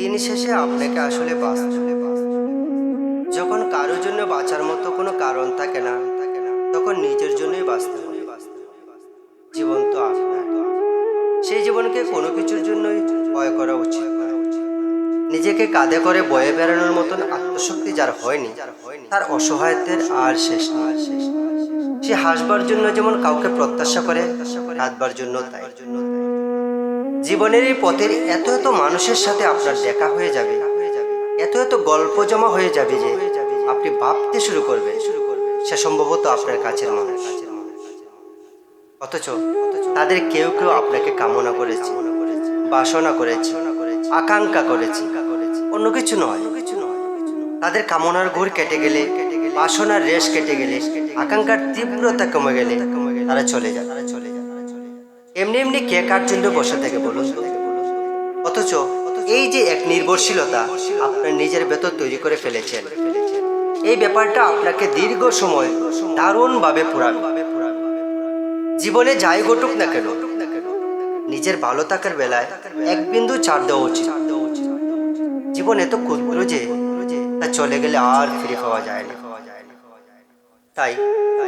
দিন শেষে আপনাকে আসলে হবে। যখন কারোর জন্য বাঁচার মতো কোনো কারণ থাকে না, তখন নিজের জন্যই বাঁচতে হবে জীবন তো সেই জীবনকে কোনো কিছুর জন্যই ভয় করা উচিত। নিজেকে কাঁধে করে বয়ে বেড়ানোর মতন আত্মশক্তি যার হয়নি, তার অসহায়ত্বের আর শেষ নেই সে হাসবার জন্য যেমন কাউকে প্রত্যাশা করে, কাঁদবার জন্য তাই জীবনের এই পথের এত এত মানুষের সাথে আপনার দেখা হয়ে যাবে। এত এত গল্প জমা হয়ে যাবে যে আপনি ভাবতে শুরু করবেন। সে সম্ভবত আপনার কাছের মানুষ। অথচ তাদের কেউ কেউ আপনাকে কামনা করেছে, বাসনা করেছে, আকাঙ্ক্ষা করেছে। অন্য কিছু নয়। তাদের কামনার ঘুর কেটে গেলে, বাসনার রেশ কেটে গেলে, আকাঙ্ক্ষার তীব্রতা কমে গেলে তারা চলে যায় তারা চলে যায় এমনি এমনি কে কার জন্য বসে থাকে বলুন? অথচ এই যে এক নির্ভরশীলতা আপনার নিজের ভেতর তৈরি করে ফেলেছেন। এই ব্যাপারটা আপনাকে দীর্ঘ সময় দারুণভাবে পুরাবে। জীবনে যাই ঘটুক না কেন, নিজের ভালো থাকার বেলায় এক বিন্দু ছাড় দেওয়া উচিত। জীবন এত ক্ষুদ্র যে তা চলে গেলে আর ফিরে পাওয়া যায় না। তাই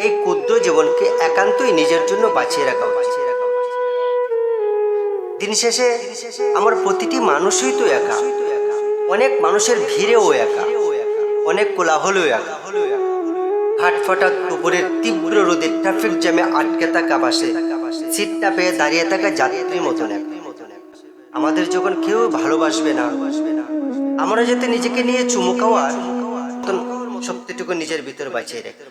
এই ক্ষুদ্র জীবনকে একান্তই নিজের জন্য বাঁচিয়ে রাখা উচিত। দিন শেষে আমার প্রতিটি মানুষই তো একা। অনেক মানুষের ভিড়েও একা। অনেক কোলাহলেও একা। হাটফাটা দুপুরের তীব্র রোদে ট্রাফিক জ্যামে আটকে থাকা বাসে। সিটটা পেয়ে দাঁড়িয়ে থাকা যাত্রীর মতন একা। আমাদের যখন কেউ ভালোবাসবে না, আমরা যাতে নিজেকে নিয়ে চুমু খাওয়ার মতন শক্তিটুকু নিজের ভিতর বাঁচিয়ে রাখি।